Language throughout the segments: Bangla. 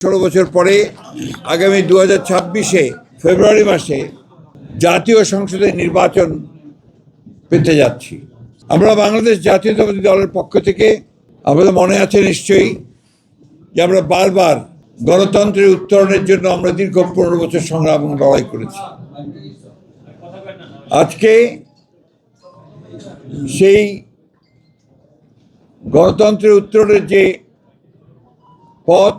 ষোলো বছর পরে আগামী দু হাজার ছাব্বিশে ফেব্রুয়ারি মাসে জাতীয় সংসদের নির্বাচন পেতে যাচ্ছি। আমরা বাংলাদেশ জাতীয়তাবাদী দলের পক্ষ থেকে আমাদের মনে আছে নিশ্চয়ই যে আমরা বারবার গণতন্ত্রের উত্তরণের জন্য আমরা দীর্ঘ পনেরো বছর সংগ্রাম লড়াই করেছি। আজকে সেই গণতন্ত্রের উত্তরণের যে পথ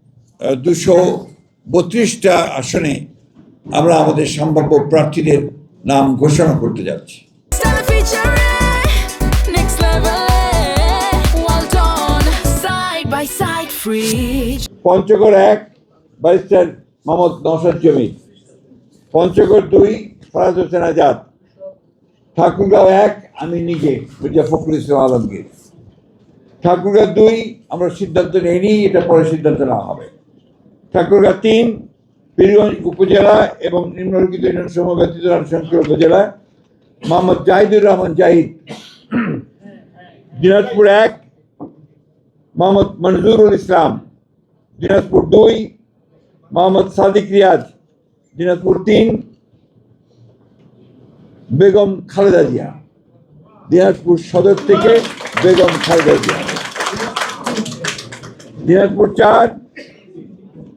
দুশো বত্রিশটা আসনে আমরা আমাদের সম্ভাব্য প্রার্থীদের নাম ঘোষণা করতে যাচ্ছি. পঞ্চগড় এক ব্যারিস্টার মোহাম্মদ নওশাদ জমি। পঞ্চগড় দুই ফরাজ হোসেন আজাদ। ঠাকুরগাঁও এক আমি নিজে মির্জা ফখরুল ইসলাম আলমগীর। ঠাকুরগাঁও দুই আমরা সিদ্ধান্ত নেইনি এটা পরে সিদ্ধান্ত নেওয়া হবে। ঠাকুরগাঁও তিন, পীরগঞ্জ উপজেলা এবং নিম্নলিখিত ইউনিয়ন সমূহ ব্যতীত রামশঙ্কর উপজেলা। মোহাম্মদ জাহিদুর রহমান জাহিদ। দিনাজপুর এক, মোহাম্মদ মনজুরুল ইসলাম। দিনাজপুর দুই, মোহাম্মদ সাদিক রিয়াজ। দিনাজপুর তিন, বেগম খালেদা জিয়া। দিনাজপুর সদর থেকে বেগম খালেদা জিয়া। দিনাজপুর চার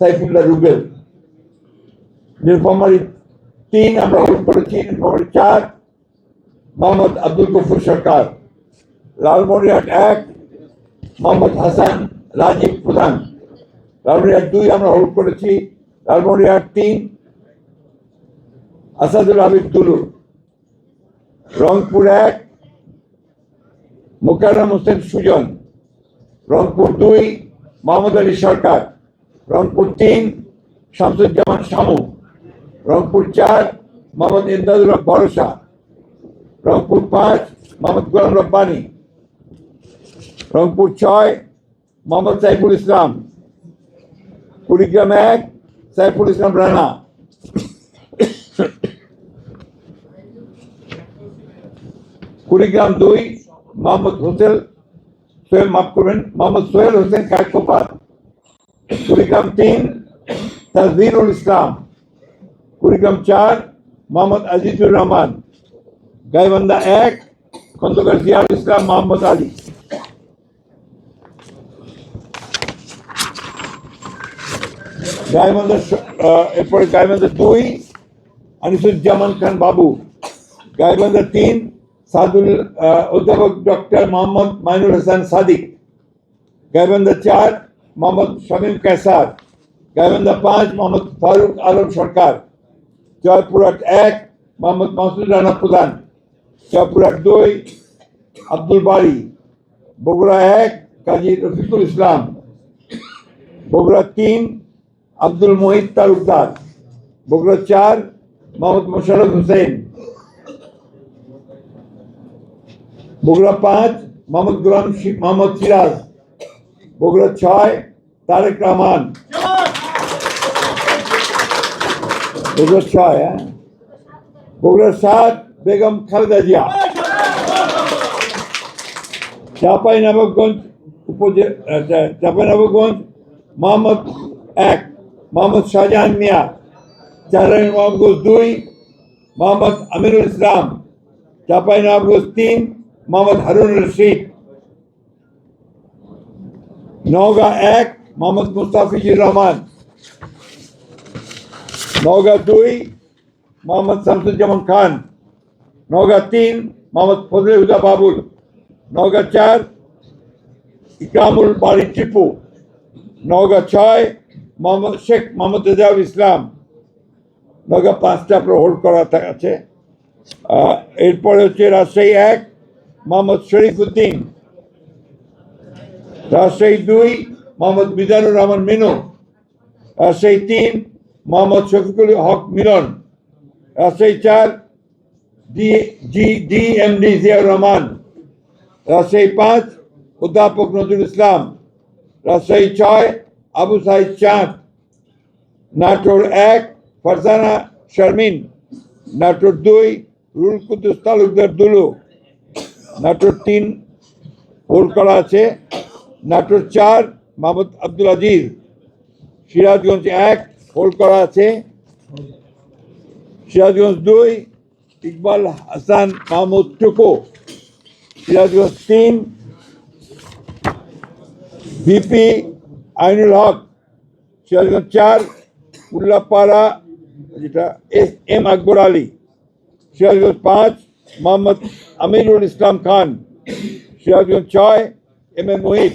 সাইফুল্লাহ রুবেল। নীলফামারী তিন, আমরা হোল্ড করেছি, নীলফামারী চার, মোহাম্মদ আব্দুল গফুর সরকার। লালমনিরহাট এক, মোহাম্মদ হাসান রাজীব প্রধান। লালমনিরহাট দুই, আমরা হোল্ড করেছি, লালমনিরহাট তিন, আসাদুল হাবিব দুলু রংপুর এক, মোকাররম হোসেন সুজন। রংপুর দুই, মোহাম্মদ আলী সরকার। রংপুর তিন, শামসুজ্জামান শামু। রংপুর চার, মোহাম্মদ ইমদাদুল ভরসা। রংপুর পাঁচ, মোহাম্মদ গোলাম রব্বানি। রংপুর ছয়, মোহাম্মদ সাইফুল ইসলাম। কুড়িগ্রাম এক, সাইফুল ইসলাম রানা। কুড়িগ্রাম দুই, মোহাম্মদ হোসেন, সোহেল, মাফ করবেন, মোহাম্মদ সোহেল হোসেন কাঠকোপার কুড়িগ্রাম তিন তাজবিরুল ইসলাম কুড়িগ্রাম চার মোহাম্মদ আজিজুর রহমান গাইবান্ধা এক খন্দকার জিয়াউল ইসলাম মোহাম্মদ আলী গাইবান্ধা স- আহ, এরপরে গাইবান্ধা দুই আনিসুজ্জামান খান বাবু গাইবান্ধা তিন সাদুল আহ, অধ্যাপক ডক্টর মোহাম্মদ মাইনুল হাসান সাদিক গাইবান্ধা চার মোহাম্মদ শামীম কেসার গাইবান্ধা পাঁচ, মোহাম্মদ ফারুক আলম সরকার, জয়পুরহাট এক, মোহাম্মদ মাসুদ রানা প্রধান, জয়পুরহাট দুই, আব্দুল বাড়ি বগুড়া এক, কাজী রফিকুল ইসলাম, বগুড়া তিন, আব্দুল মোহিত তালুকদার, বগুড়া চার, মোহাম্মদ মোশারফ হোসেন, বগুড়া পাঁচ, মোহাম্মদ গোলাম মোহাম্মদ সিরাজ, বগুড়া ছয় তারেক রহমান বগুড়া ছয় হ্যাঁ বগুড়া সাত বেগম খালেদা জিয়া চাপাই নবাবগঞ্জ উপজেলা চাপাই নবাবগঞ্জ মোহাম্মদ এক মোহাম্মদ শাহজাহান মিয়া চারাই নবাবগঞ্জ দুই মোহাম্মদ আমিরুল ইসলাম চাপাই নবাবগঞ্জ তিন মোহাম্মদ হারুন রশিদ নওগাঁ এক মোহাম্মদ মুস্তাফিজুর রহমান নওগাঁ দুই মোহাম্মদ শামসুজ্জামান খান নওগাঁ তিন মোহাম্মদ ফজলে হুদা বাবুল নওগাঁ চার ইকরামুল বাড়ি টিপু নওগাঁ ছয় মোহাম্মদ শেখ মোহাম্মদ রেজাউল ইসলাম নওগাঁ পাঁচটা আপনার হোল্ড করা আছে এরপরে হচ্ছে রাজশাহী এক মোহাম্মদ শরীফ উদ্দিন রাজশাহী দুই মোহাম্মদ মিজানুর রহমান মিনু রাজশাহী তিন, মোহাম্মদ শফিকুল হক মিলন রাজশাহী চার, D, G D M D Ziaur Rahman Rajshahi পাঁচ, অধ্যাপক নজরুল ইসলাম রাজশাহী ছয়, আবু সাইদ চাঁদ, নাটোর এক, ফারজানা শারমিন, নাটোর দুই, রুল কুদ্দুস তালুকদার দুলু, নাটোর তিন হোল্ড করা আছে, নাটোর চার মোহাম্মদ আব্দুল আজিজ, সিরাজগঞ্জ এক হোল্ড করা আছে। সিরাজগঞ্জ দুই, ইকবাল হাসান, মাহমুদ টুকু। সিরাজগঞ্জ তিন ভিপি আইনুল হক। সিরাজগঞ্জ চার, উল্লাপাড়া, যেটা এস এম আকবর আলী। সিরাজগঞ্জ পাঁচ, মোহাম্মদ আমিরুল ইসলাম খান। সিরাজগঞ্জ ছয়, এম এ মোহিত।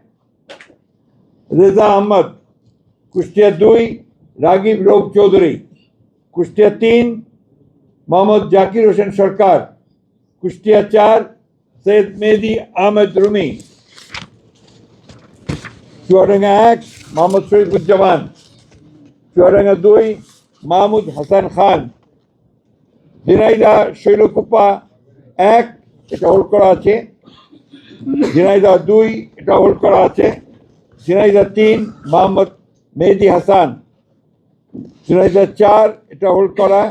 রেজা আহমদ, কুষ্টিয়া দুই, রাগিব রৌফ চৌধুরী, কুষ্টিয়া তিন, মোহাম্মদ জাকির হোসেন সরকার, কুষ্টিয়া চার, সৈয়দ মেহেদি আহমেদ রুমি। চুয়াডাঙ্গা এক, মোহাম্মদ শরীফুজ্জামান। চুয়াডাঙ্গা দুই, মাহমুদ হাসান খান। ঝিনাইদা শৈলকুপা এক, এটা হোল্ড করা আছে। ঝিনাইদা দুই, এটা হোল্ড করা আছে। ঝিনাইদা তিন, মোহাম্মদ মেহেদি হাসান। ঝিনাইদা চার, এটা হোল্ড করা।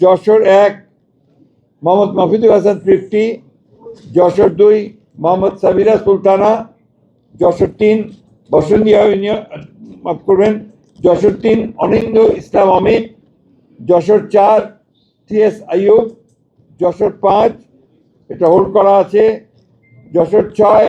যশোর এক, মোহাম্মদ মাহফিদুল হাসান তৃপ্তি যশোর দুই, মোহাম্মদ সাবিরা সুলতানা। যশোর তিন বসন্তিয়া মাফ করবেন। যশোর তিন, অনিন্দ ইসলাম অমিত যশোর চার, টি এস আইয়ুব। যশোর পাঁচ, এটা হোল্ড করা আছে। যশোর ছয়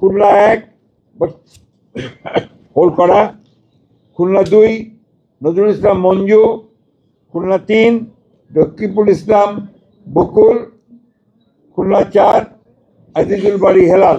খুলনা এক হোল্ড করা খুলনা দুই, নজরুল ইসলাম মঞ্জু, খুলনা তিন রকিবুল ইসলাম বকুল, খুলনা চার, আজিজুল বাড়ি হেলাল।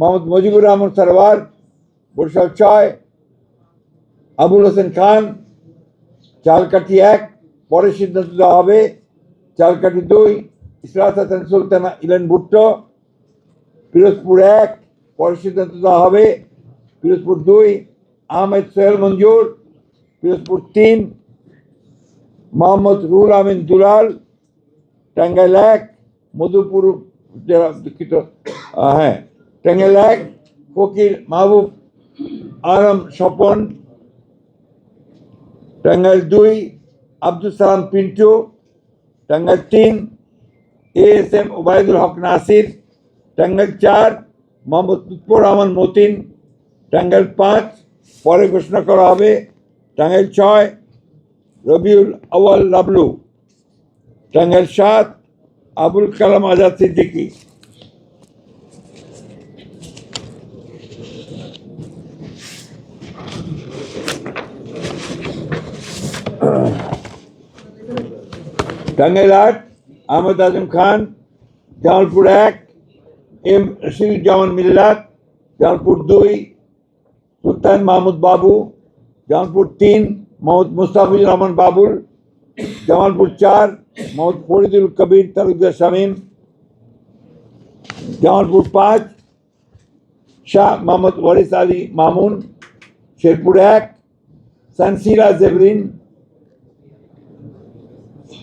মোহাম্মদ মুজিবুর রহমান সরওয়ার বরিশাল ছয় আবুল হোসেন খান চালকাঠি এক পরে সিদ্ধান্ত দেওয়া হবে চালকাঠি দুই ইসরাত হাসান সুলতানা ইলেন ভুট্টো পিরোজপুর এক পরে সিদ্ধান্ত দেওয়া হবে পিরোজপুর দুই আহমেদ সোহেল মঞ্জুর পিরোজপুর তিন মোহাম্মদ রুহুল আমিন দুলাল টাঙ্গাইল এক মধুপুর জেলা দুঃখিত আহ, হ্যাঁ টাঙ্গাইল এক ফকির, মাহবুব, আলম, স্বপন টাঙ্গাইল দুই, আব্দুল সালাম পিন্টু টাঙ্গাইল তিন A S M Obaidul Haque Nasir Tangail চার, মোহাম্মদ লুৎফর রহমান মতিন টাঙ্গাইল পাঁচ, পরে ঘোষণা করা হবে টাঙ্গাইল ছয়, রবিউল আওয়াল লাবলু টাঙ্গাইল সাত, আবুল কালাম আজাদ সিদ্দিকী। টাঙ্গাইল আট আহমদ আজম খান জামালপুর এক এম রশিদুজ্জামান মিল্লাত জামালপুর দুই সুলতান মাহমুদ বাবু জামালপুর তিন মোহাম্মদ মুস্তাফিজুর রহমান বাবুল জামালপুর চার মোহাম্মদ ফরিদুল কবির তালুকদার শামীম জামালপুর পাঁচ শাহ মোহাম্মদ ওয়ারিস আলী মামুন শেরপুর এক সানসিরা জেবরিন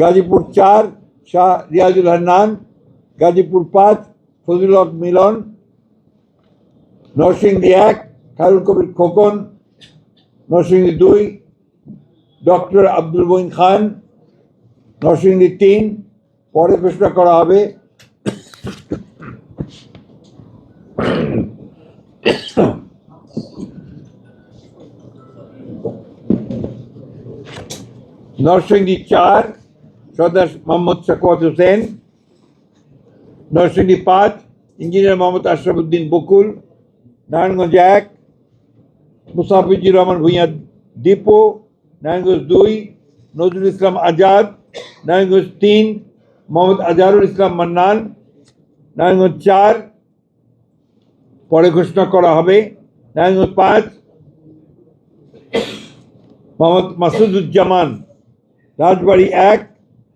গাজীপুর চার, শাহ রিয়াজুল হান্নান, গাজীপুর পাঁচ, ফজলুল হক মিলন, নরসিংদী এক, খায়রুল কবির খোকন, নরসিংদী দুই, ডক্টর আব্দুল মঈন খান, নরসিংদী তিন, পরে ঘোষণা করা হবে। নরসিংদী চার সর্দার মোহাম্মদ শাকওয়াত হোসেন, নরসিংদী পাঁচ ইঞ্জিনিয়ার মোহাম্মদ আশরাফুদ্দিন বকুল, নারায়ণগঞ্জ এক, মুসাফিজুর রহমান ভূঁইয়া দীপু নারায়ণগঞ্জ দুই, নজরুল ইসলাম আজাদ, নারায়ণগঞ্জ তিন, মোহাম্মদ আজহারুল ইসলাম মান্নান, নারায়ণগঞ্জ চার, পরে ঘোষণা করা হবে, নারায়ণগঞ্জ পাঁচ, মোহাম্মদ মাসুদুজ্জামান, রাজবাড়ি এক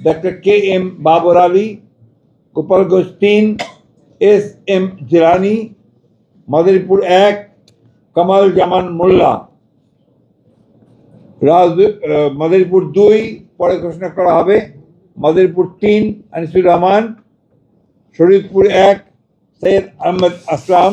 doctor K M Babar Ali Gopalganj S M Jirani Madaripur এক কামাল জামান মোল্লা রাজ মাদারীপুর দুই, পরে ঘোষণা করা হবে মাদারীপুর তিন আনিসুর রহমান শরীদপুর এক সৈয়দ আহমদ আসলাম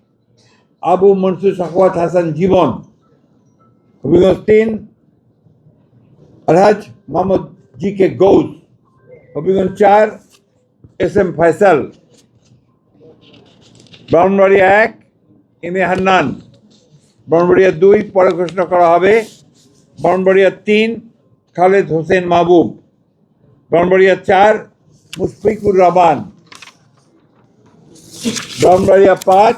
আবু মনসুর সাখাওয়াত হাসান জীবন হবিগঞ্জ তিন, আলহাজ মোহাম্মদ জি কে গৌস হবিগঞ্জ চার, এস এম ফয়সাল। ব্রাহ্মণবাড়িয়া এক, এম এ হান্নান। ব্রাহ্মণবাড়িয়া দুই, পরে ঘোষণা করা হবে। ব্রাহ্মণবাড়িয়া তিন, খালেদ হোসেন মাহবুব। ব্রাহ্মণবাড়িয়া চার, মুশফিকুর রহমান। ব্রাহ্মণবাড়িয়া পাঁচ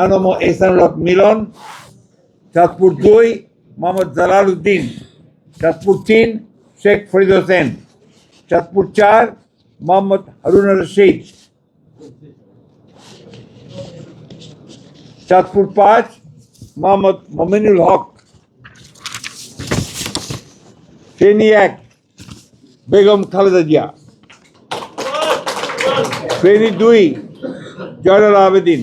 আনম এহসানুল হক মিলন, চাঁদপুর দুই, মোহাম্মদ জালাল উদ্দিন চাঁদপুর তিন, শেখ ফরিদ হোসেন, চাঁদপুর চার, মোহাম্মদ হারুন রশিদ। চাঁদপুর পাঁচ, মোহাম্মদ মমিনুল হক। ফেনী এক, বেগম খালেদা জিয়া। ফেনী দুই, জয়নাল আবেদিন।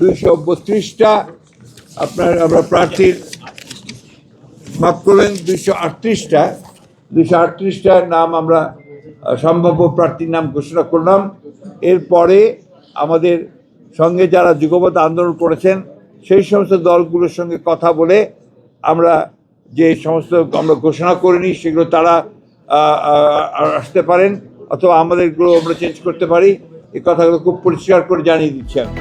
দুইশো বত্রিশটা। আপনার, আমরা প্রার্থীর মাফ করলেন দুইশো আটত্রিশটা। দুইশো আটত্রিশটার নাম আমরা সম্ভাব্য প্রার্থীর নাম ঘোষণা করলাম। এরপরে আমাদের সঙ্গে যারা যুগপথ আন্দোলন করেছেন, সেই সমস্ত দলগুলোর সঙ্গে কথা বলে আমরা যে সমস্ত আমরা ঘোষণা করিনি সেগুলো তারা আসতে পারেন, অথবা আমাদেরগুলো আমরা চেঞ্জ করতে পারি। এই কথাগুলো খুব পরিষ্কার করে জানিয়ে দিচ্ছি আমি।